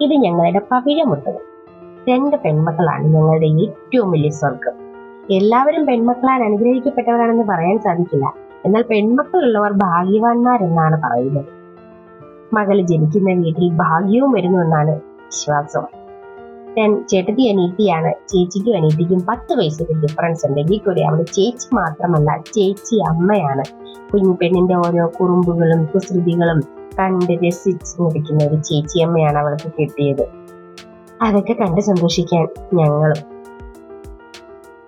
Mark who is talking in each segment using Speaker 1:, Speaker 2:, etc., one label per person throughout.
Speaker 1: ഇത് ഞങ്ങളുടെ പവിഴമുട്ടത് രണ്ട് പെൺമക്കളാണ് ഞങ്ങളുടെ ഏറ്റവും വലിയ സ്വർഗം എല്ലാവരും പെൺമക്കളാൽ അനുഗ്രഹിക്കപ്പെട്ടവരാണെന്ന് പറയാൻ സാധിക്കില്ല. എന്നാൽ പെൺമക്കളുള്ളവർ ഭാഗ്യവാന്മാരെന്നാണ് പറയുന്നത്. മകൾ ജനിക്കുന്ന വീട്ടിൽ ഭാഗ്യവും വരുന്നു എന്നാണ് വിശ്വാസം. ഞാൻ ചേട്ടത്തി അനീതിയാണ് ചേച്ചിക്കും അനീതിക്കും പത്ത് വയസ്സിന്റെ ഡിഫറൻസ് ഉണ്ട്. എങ്കിൽ കൂടി അവൾ ചേച്ചി മാത്രമല്ല ചേച്ചി അമ്മയാണ്. കുഞ്ഞു പെണ്ണിന്റെ ഓരോ കുറുമ്പുകളും കുസൃതികളും കണ്ട് രസിച്ച് മുടിക്കുന്ന ഒരു ചേച്ചിയമ്മയാണ് അവൾക്ക് കിട്ടിയത്. അതൊക്കെ കണ്ട് സന്തോഷിക്കാൻ ഞങ്ങളും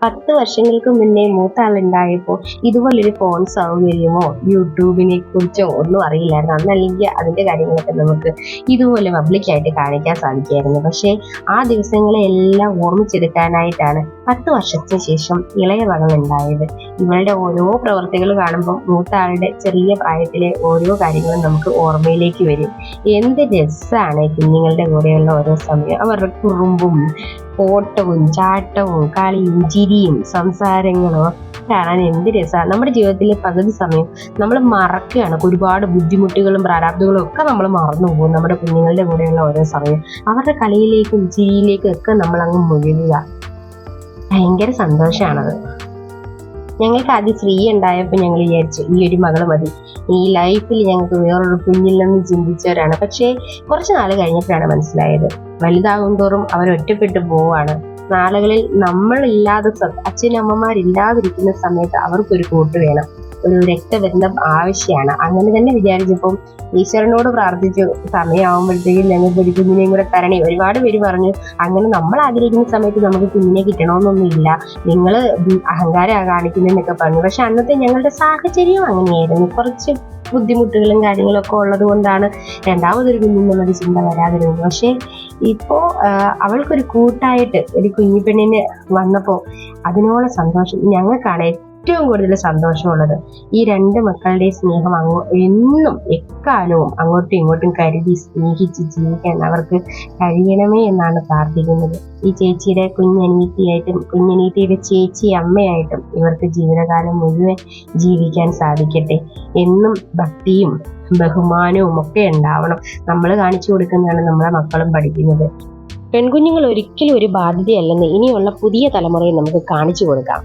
Speaker 1: പത്ത് വർഷങ്ങൾക്ക് മുന്നേ മൂത്ത ആളുണ്ടായപ്പോൾ ഇതുപോലൊരു ഫോൺ സൗകര്യമോ യൂട്യൂബിനെ കുറിച്ചോ ഒന്നും അറിയില്ലായിരുന്നു. അന്നല്ലെങ്കിൽ അതിന്റെ കാര്യങ്ങളൊക്കെ നമുക്ക് ഇതുപോലെ പബ്ലിക്കായിട്ട് കാണിക്കാൻ സാധിക്കുമായിരുന്നു പക്ഷേ ആ ദിവസങ്ങളെ എല്ലാം ഓർമ്മിച്ചെടുക്കാനായിട്ടാണ് പത്ത് വർഷത്തിന് ശേഷം ഇളയ മകൾ ഉണ്ടായത്. ഇവളുടെ ഓരോ പ്രവർത്തികൾ കാണുമ്പോൾ മൂത്ത ആളുടെ ചെറിയ പ്രായത്തിലെ ഓരോ കാര്യങ്ങളും നമുക്ക് ഓർമ്മയിലേക്ക് വരും. എന്ത് രസമാണ് കുഞ്ഞുങ്ങളുടെ കൂടെയുള്ള ഓരോ സമയം. അവരുടെ കുറുമ്പും ഓട്ടവും ചാട്ടവും കളിയും ചിരിയും സംസാരങ്ങളും കാണാൻ എന്ത് രസമാണ് നമ്മുടെ ജീവിതത്തിലെ പകുതി സമയം നമ്മൾ മറക്കുകയാണ്. ഒരുപാട് ബുദ്ധിമുട്ടുകളും പ്രാരാബ്ദങ്ങളും ഒക്കെ നമ്മൾ മറന്നു പോകും നമ്മുടെ കുഞ്ഞുങ്ങളുടെ കൂടെയുള്ള ഓരോ സമയം. അവരുടെ കളിയിലേക്കും ചിരിയിലേക്കും ഒക്കെ നമ്മൾ അങ്ങ് മുഴുകുക. ഭയങ്കര സന്തോഷമാണത് ഞങ്ങൾക്ക് ആദ്യം ഫ്രീ ഉണ്ടായപ്പോൾ ഞങ്ങൾ വിചാരിച്ചു ഈ ഒരു മകൾ മതി. ഈ ലൈഫിൽ ഞങ്ങൾക്ക് വേറൊരു കുഞ്ഞില്ലെന്ന് ചിന്തിച്ചവരാണ്. പക്ഷേ കുറച്ച് നാൾ കഴിഞ്ഞപ്പോഴാണ് മനസ്സിലായത്. വലുതാകും തോറും അവർ ഒറ്റപ്പെട്ടു പോവാണ് നാളുകളിൽ നമ്മളില്ലാതെ അച്ഛനമ്മമാരില്ലാതിരിക്കുന്ന സമയത്ത് അവർക്കൊരു കൂട്ട് വേണം. ഒരു രക്തബന്ധം ആവശ്യമാണ്. അങ്ങനെ തന്നെ വിചാരിച്ചപ്പം ഈശ്വരനോട് പ്രാർത്ഥിച്ചു സമയമാകുമ്പോഴത്തേക്കും ഞങ്ങൾക്ക് ഒരു കുഞ്ഞിനെയും കൂടെ തരണേ. ഒരുപാട് പേര് പറഞ്ഞു അങ്ങനെ നമ്മൾ ആഗ്രഹിക്കുന്ന സമയത്ത് നമുക്ക് കുഞ്ഞിനെ കിട്ടണമെന്നൊന്നുമില്ല. നിങ്ങൾ അഹങ്കാരം കാണിക്കുന്നതെന്നൊക്കെ പറഞ്ഞു. പക്ഷെ അന്നത്തെ ഞങ്ങളുടെ സാഹചര്യം അങ്ങനെയായിരുന്നു. കുറച്ച് ബുദ്ധിമുട്ടുകളും കാര്യങ്ങളും ഒക്കെ ഉള്ളത് കൊണ്ടാണ് രണ്ടാമതൊരു കുഞ്ഞിനുള്ളൊരു ചിന്ത വരാതിരുന്നത്. പക്ഷേ ഇപ്പോൾ അവൾക്കൊരു കൂട്ടായിട്ട് ഒരു കുഞ്ഞിപ്പെണ്ണിന് വന്നപ്പോൾ അതിനോളം സന്തോഷം ഞങ്ങൾക്കാണ് ഏറ്റവും കൂടുതൽ സന്തോഷമുള്ളത്. ഈ രണ്ട് മക്കളുടെ സ്നേഹം അങ്ങോ എന്നും എക്കാലവും അങ്ങോട്ടും ഇങ്ങോട്ടും കരുതി സ്നേഹിച്ച് ജീവിക്കാൻ അവർക്ക് കഴിയണമേ എന്നാണ് പ്രാർത്ഥിക്കുന്നത്. ഈ ചേച്ചിയുടെ കുഞ്ഞനീത്തിയായിട്ടും കുഞ്ഞനീത്തിയുടെ ചേച്ചി അമ്മയായിട്ടും ഇവർക്ക് ജീവിതകാലം മുഴുവൻ ജീവിക്കാൻ സാധിക്കട്ടെ എന്നും ഭക്തിയും ബഹുമാനവും ഒക്കെ ഉണ്ടാവണം. നമ്മൾ കാണിച്ചു കൊടുക്കുന്നതാണ് നമ്മളെ മക്കളും പഠിക്കുന്നത്. പെൺകുഞ്ഞുങ്ങൾ ഒരിക്കലും ഒരു ബാധ്യതയല്ലെന്ന് ഇനിയുള്ള പുതിയ തലമുറയെ നമുക്ക് കാണിച്ചു കൊടുക്കാം.